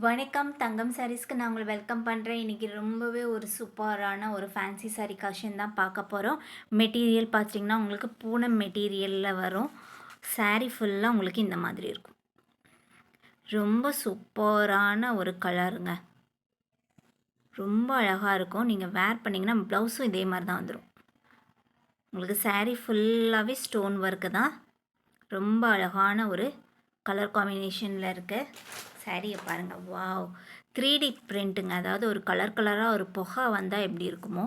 வணக்கம் தங்கம் சாரீஸ்க்கு நான் உங்களை வெல்கம் பண்ணுறேன் இன்றைக்கி ரொம்பவே ஒரு சூப்பரான ஒரு ஃபேன்சி சாரீ கலெக்ஷன் தான் பார்க்க போகிறோம் மெட்டீரியல் பார்த்தீங்கன்னா உங்களுக்கு பூனம் மெட்டீரியலில் வரும். சாரீ ஃபுல்லாக உங்களுக்கு இந்த மாதிரி இருக்கும். ரொம்ப சூப்பரான ஒரு கலருங்க ரொம்ப அழகாக இருக்கும். நீங்கள் வேர் பண்ணிங்கன்னா ப்ளவுஸும் இதே மாதிரி தான் வந்துடும் உங்களுக்கு சாரீ ஃபுல்லாகவே ஸ்டோன் ஒர்க்கு தான். ரொம்ப அழகான ஒரு கலர் காம்பினேஷனில் இருக்குது சாரியை பாருங்கள் வாவ் த்ரீ டி பிரிண்ட்டுங்க அதாவது ஒரு கலர் கலராக ஒரு புகை வந்தால் எப்படி இருக்குமோ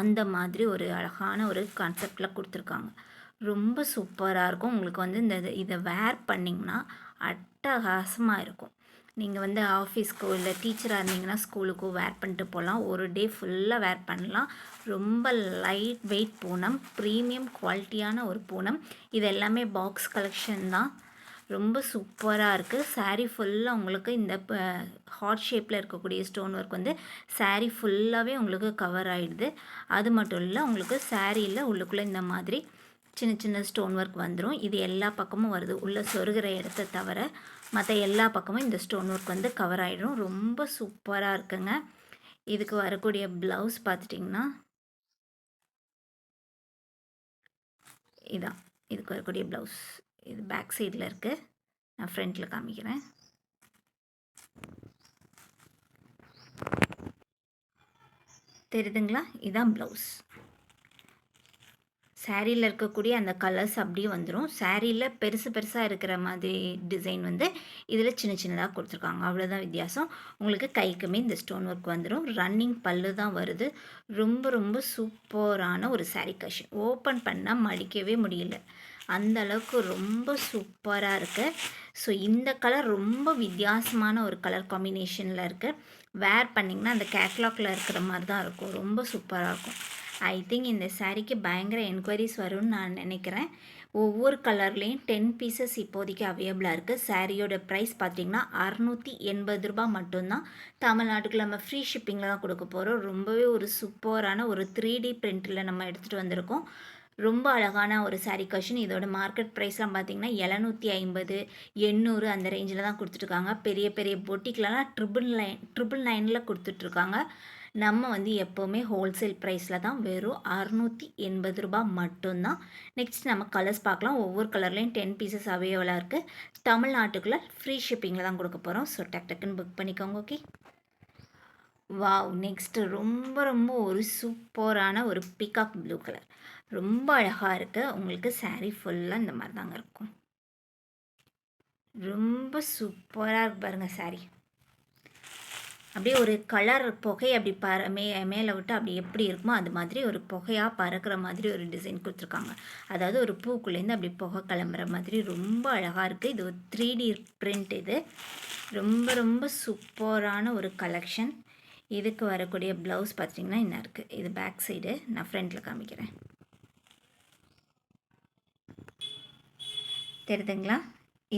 அந்த மாதிரி ஒரு அழகான ஒரு கான்செப்டில் கொடுத்துருக்காங்க. ரொம்ப சூப்பராக இருக்கும். உங்களுக்கு வந்து இந்த இதை வேர் பண்ணிங்கன்னா அட்டகாசமாக இருக்கும். நீங்கள் வந்து ஆஃபீஸ்க்கோ இல்லை டீச்சராக இருந்தீங்கன்னா ஸ்கூலுக்கோ வேர் பண்ணிட்டு போகலாம் ஒரு டே ஃபுல்லாக வேர் பண்ணலாம். ரொம்ப லைட் வெயிட் பூனம் ப்ரீமியம் குவாலிட்டியான ஒரு பூனம். இது எல்லாமே பாக்ஸ் கலெக்ஷன் தான். ரொம்ப சூப்பராக இருக்குது சாரீ ஃபுல்லாக உங்களுக்கு இந்த ஹார்ட் ஷேப்பில் இருக்கக்கூடிய ஸ்டோன் ஒர்க் வந்து சாரீ ஃபுல்லாகவே உங்களுக்கு கவர் ஆகிடுது அது மட்டும் இல்லை உங்களுக்கு சாரியில் உள்ளுக்குள்ளே இந்த மாதிரி சின்ன சின்ன ஸ்டோன் ஒர்க் வந்துடும் இது எல்லா பக்கமும் வருது. உள்ளே சொருகிற இடத்த தவிர மற்ற எல்லா பக்கமும் இந்த ஸ்டோன் ஒர்க் வந்து கவர் ஆகிடும் ரொம்ப சூப்பராக இருக்குங்க. இதுக்கு வரக்கூடிய ப்ளவுஸ் பார்த்துட்டிங்கன்னா இதான். இதுக்கு வரக்கூடிய ப்ளவுஸ் இது பேக் சைடில் இருக்குது நான் ஃப்ரண்ட்டில் காமிக்கிறேன். தெரியுதுங்களா இதுதான் ப்ளவுஸ். சேரீயில் இருக்கக்கூடிய அந்த கலர்ஸ் அப்படியே வந்துடும் சேரீயில் பெருசு பெருசாக இருக்கிற மாதிரி டிசைன் வந்து இதில் சின்ன சின்னதாக கொடுத்துருக்காங்க. அவ்வளோதான் வித்தியாசம். உங்களுக்கு கைக்குமே இந்த ஸ்டோன் ஒர்க் வந்துடும் ரன்னிங் பல்லு தான் வருது. ரொம்ப ரொம்ப சூப்பரான ஒரு சாரீ கஷன். ஓப்பன் பண்ணால் மடிக்கவே முடியல. அந்த அளவுக்கு ரொம்ப சூப்பராக இருக்குது ஸோ இந்த கலர் ரொம்ப வித்தியாசமான ஒரு கலர் காம்பினேஷனில் இருக்குது வேர் பண்ணிங்கன்னா அந்த கேட்லாக்ல இருக்கிற மாதிரி தான் இருக்கும். ரொம்ப சூப்பராக இருக்கும். ஐ திங்க் இந்த சாரீக்கு பயங்கர என்கொயரிஸ் வரும்னு நான் நினைக்கிறேன். ஒவ்வொரு கலர்லேயும் டென் பீசஸ் இப்போதைக்கு அவைலபிளாக இருக்குது சாரியோட ப்ரைஸ் பார்த்திங்கன்னா அறநூற்றி எண்பது ரூபா மட்டும்தான். தமிழ்நாட்டுக்கு நம்ம ஃப்ரீ ஷிப்பிங்கில் தான் கொடுக்க போகிறோம் ரொம்பவே ஒரு சூப்பரான ஒரு த்ரீ டி பிரிண்ட்டில் நம்ம எடுத்துகிட்டு வந்திருக்கோம். ரொம்ப அழகான ஒரு சாரீ கஷன் இதோட மார்க்கெட் ப்ரைஸ்லாம் பார்த்தீங்கன்னா எழுநூற்றி ஐம்பது எண்ணூறு அந்த ரேஞ்சில் தான் கொடுத்துட்ருக்காங்க. பெரிய பெரிய பொட்டிக்லலாம் ட்ரிபிள் நைன் ட்ரிபிள் நைனில் கொடுத்துட்ருக்காங்க. நம்ம வந்து எப்போவுமே ஹோல்சேல் ப்ரைஸில் தான் வெறும் அறுநூற்றி எண்பது ரூபா மட்டும்தான். நெக்ஸ்ட் நம்ம கலர்ஸ் பார்க்கலாம். ஒவ்வொரு கலர்லேயும் டென் பீசஸ் அவைலபிளாக இருக்குது தமிழ்நாட்டுக்குள்ளே ஃப்ரீ ஷிப்பிங்கில் தான் கொடுக்க போகிறோம் ஸோ டக் டக்குன்னு புக் பண்ணிக்கோங்க ஓகே வாவ் நெக்ஸ்ட்டு ரொம்ப ரொம்ப ஒரு சூப்பரான ஒரு பிகாக் ப்ளூ கலர் ரொம்ப அழகாக இருக்குது உங்களுக்கு சாரீ ஃபுல்லாக இந்த மாதிரி தாங்க இருக்கும். ரொம்ப சூப்பராக இருக்கு பாருங்கள் சாரீ அப்படியே ஒரு கலர் புகை அப்படி பற மே மேலே விட்டு அப்படி எப்படி இருக்குமோ அது மாதிரி ஒரு புகையாக பறக்கிற மாதிரி ஒரு டிசைன் கொடுத்துருக்காங்க. அதாவது ஒரு பூக்குள்ளேருந்து அப்படி புகை கிளம்புற மாதிரி ரொம்ப அழகாக இருக்குது இது ஒரு த்ரீ டி பிரிண்ட் இது. ரொம்ப ரொம்ப சூப்பரான ஒரு கலெக்ஷன் இதுக்கு வரக்கூடிய ப்ளவுஸ் பார்த்திங்கன்னா என்ன இருக்குது இது பேக் சைடு நான் ஃப்ரண்ட்டில் காமிக்கிறேன். தெரியுதுங்களா?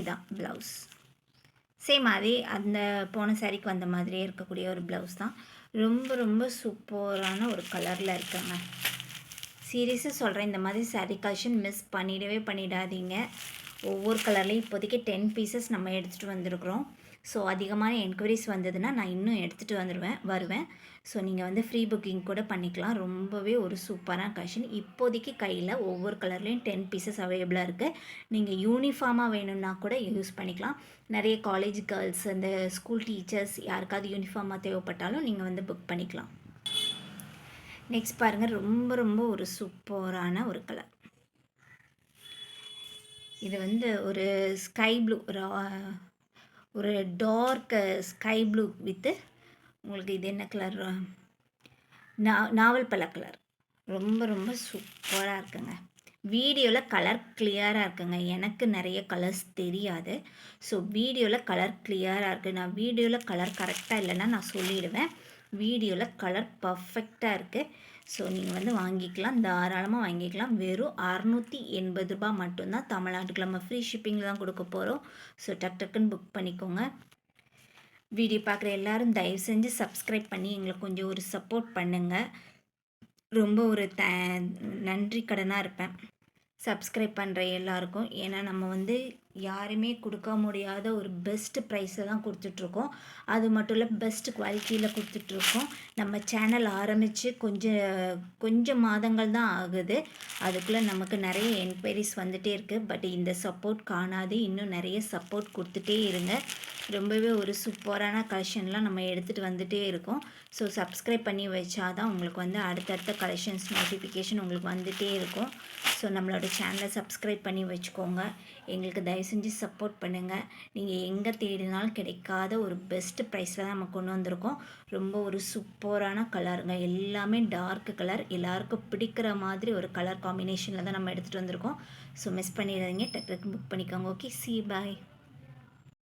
இதான் ப்ளவுஸ் சேம் அதே அந்த போன சாரிக்கு வந்த மாதிரியே இருக்கக்கூடிய ஒரு ப்ளவுஸ் தான். ரொம்ப ரொம்ப சூப்பரான ஒரு கலரில் இருக்குங்க. சீரியஸாக சொல்கிறேன் இந்த மாதிரி சாரீ கலெக்ஷன் மிஸ் பண்ணிடவே பண்ணிடாதீங்க. ஒவ்வொரு கலர்லேயும் இப்போதைக்கு டென் பீசஸ் நம்ம எடுத்துகிட்டு வந்திருக்கிறோம். ஸோ அதிகமான என்கொயரிஸ் வந்ததுன்னா நான் இன்னும் எடுத்துகிட்டு வந்துடுவேன் வருவேன். ஸோ நீங்கள் வந்து ஃப்ரீ புக்கிங் கூட பண்ணிக்கலாம். ரொம்பவே ஒரு சூப்பரான கலெக்ஷன் இப்போதைக்கு கையில் ஒவ்வொரு கலர்லேயும் டென் பீசஸ் அவைலபிளாக இருக்குது நீங்கள் யூனிஃபார்மாக வேணும்னா கூட யூஸ் பண்ணிக்கலாம். நிறைய காலேஜ் கேர்ள்ஸ் அந்த ஸ்கூல் டீச்சர்ஸ் யாருக்காவது யூனிஃபார்மாக தேவைப்பட்டாலும் நீங்கள் வந்து புக் பண்ணிக்கலாம். நெக்ஸ்ட் பாருங்கள் ரொம்ப ரொம்ப ஒரு சூப்பரான ஒரு கலர் இது வந்து ஒரு ஸ்கை ப்ளூ ஒரு டார்க் ஸ்கை ப்ளூ வித்து உங்களுக்கு இது என்ன கலர் நா நாவல் பழ கலர் ரொம்ப ரொம்ப சூப்பராக இருக்குங்க. வீடியோவில் கலர் கிளியராக இருக்குங்க. எனக்கு நிறைய கலர்ஸ் தெரியாது. ஸோ வீடியோவில் கலர் கிளியராக இருக்குது நான் வீடியோவில் கலர் கரெக்டாக இல்லைன்னா நான் சொல்லிவிடுவேன் வீடியோவில் கலர் பர்ஃபெக்டாக இருக்குது ஸோ நீங்கள் வந்து வாங்கிக்கலாம் தாராளமாக வாங்கிக்கலாம். வெறும் அறநூற்றி எண்பது ரூபா மட்டும்தான் தமிழ்நாட்டுக்கு நம்ம ஃப்ரீ ஷிப்பிங்கில் தான் கொடுக்க போகிறோம் ஸோ டக் டக்குன்னு புக் பண்ணிக்கோங்க. வீடியோ பார்க்குற எல்லோரும் தயவு செஞ்சு சப்ஸ்கிரைப் பண்ணி எங்களுக்கு கொஞ்சம் ஒரு சப்போர்ட் பண்ணுங்கள் ரொம்ப ஒரு த நன்றி கடனாக இருப்பேன். சப்ஸ்கிரைப் பண்ணுற எல்லாருக்கும். ஏன்னா நம்ம வந்து யாருமே கொடுக்க முடியாத ஒரு பெஸ்ட் ப்ரைஸை தான் கொடுத்துட்ருக்கோம். அது மட்டும் இல்லை பெஸ்ட் குவாலிட்டியில் கொடுத்துட்ருக்கோம். நம்ம சேனல் ஆரம்பித்து கொஞ்சம் கொஞ்சம் மாதங்கள் தான் ஆகுது. அதுக்குள்ளே நமக்கு நிறைய என்கொயரிஸ் வந்துகிட்டே இருக்குது பட் இந்த சப்போர்ட் காணாது. இன்னும் நிறைய சப்போர்ட் கொடுத்துட்டே இருங்க. ரொம்பவே ஒரு சூப்பரான கலெக்ஷன்லாம் நம்ம எடுத்துகிட்டு வந்துகிட்டே இருக்கோம். ஸோ சப்ஸ்கிரைப் பண்ணி வச்சாதான் உங்களுக்கு வந்து அடுத்தடுத்த கலெக்ஷன்ஸ் நோட்டிஃபிகேஷன் உங்களுக்கு வந்துகிட்டே இருக்கும். ஸோ நம்மளோட சேனலை சப்ஸ்கிரைப் பண்ணி வச்சுக்கோங்க. எங்களுக்கு தயவு செஞ்சு சப்போர்ட் பண்ணுங்கள் நீங்கள் எங்கே தேடினாலும் கிடைக்காத ஒரு பெஸ்ட்டு ப்ரைஸில் தான் நம்ம கொண்டு வந்திருக்கோம். ரொம்ப ஒரு சூப்பரான கலருங்க எல்லாமே டார்க் கலர் எல்லாருக்கும் பிடிக்கிற மாதிரி ஒரு கலர் காம்பினேஷனில் தான் நம்ம எடுத்துகிட்டு வந்திருக்கோம். ஸோ மிஸ் பண்ணிடாதீங்க. டக்கு புக் பண்ணிக்கோங்க. ஓகே சி பாய்